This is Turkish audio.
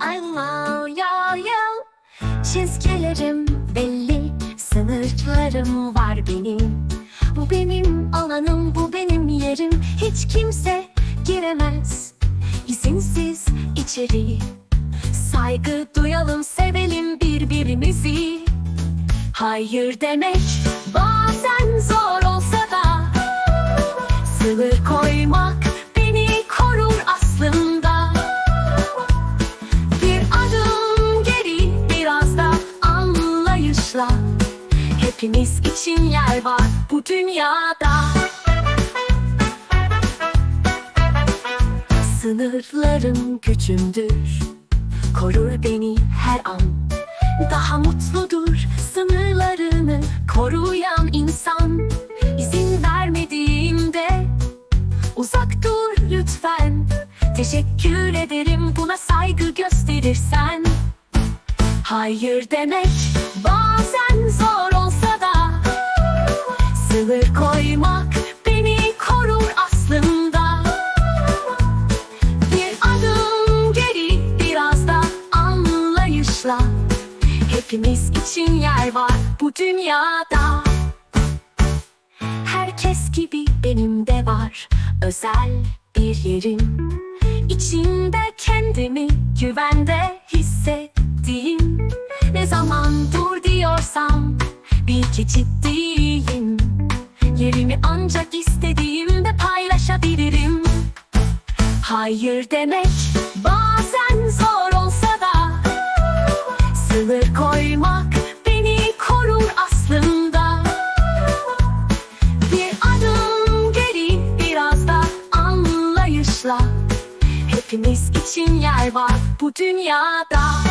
I love you, you. Çizgilerim belli, sınırlarım var benim. Bu benim alanım, bu benim yerim. Hiç kimse giremez izinsiz içeri. Saygı duyalım, sevelim birbirimizi. Hayır demek anlayışla Hepimiz için yer var bu dünyada. Sınırlarım gücümdür Korur beni her an. Daha mutludur sınırlarını koruyan insan. İzin vermediğimde Uzak dur lütfen. Teşekkür ederim buna saygı gösterirsen. Hayır demek Koymak beni korur aslında. Bir adım geri biraz da anlayışla. Hepimiz için yer var bu dünyada. Herkes gibi benim de var özel bir yerim. İçinde kendimi güvende hissettiğim. Ne zaman dur diyorsam bil ki ciddiyim Yerimi ancak istediğimde paylaşabilirim. Hayır demek bazen zor olsa da Sınır koymak beni korur aslında. Bir adım geri biraz da anlayışla. Hepimiz için yer var bu dünyada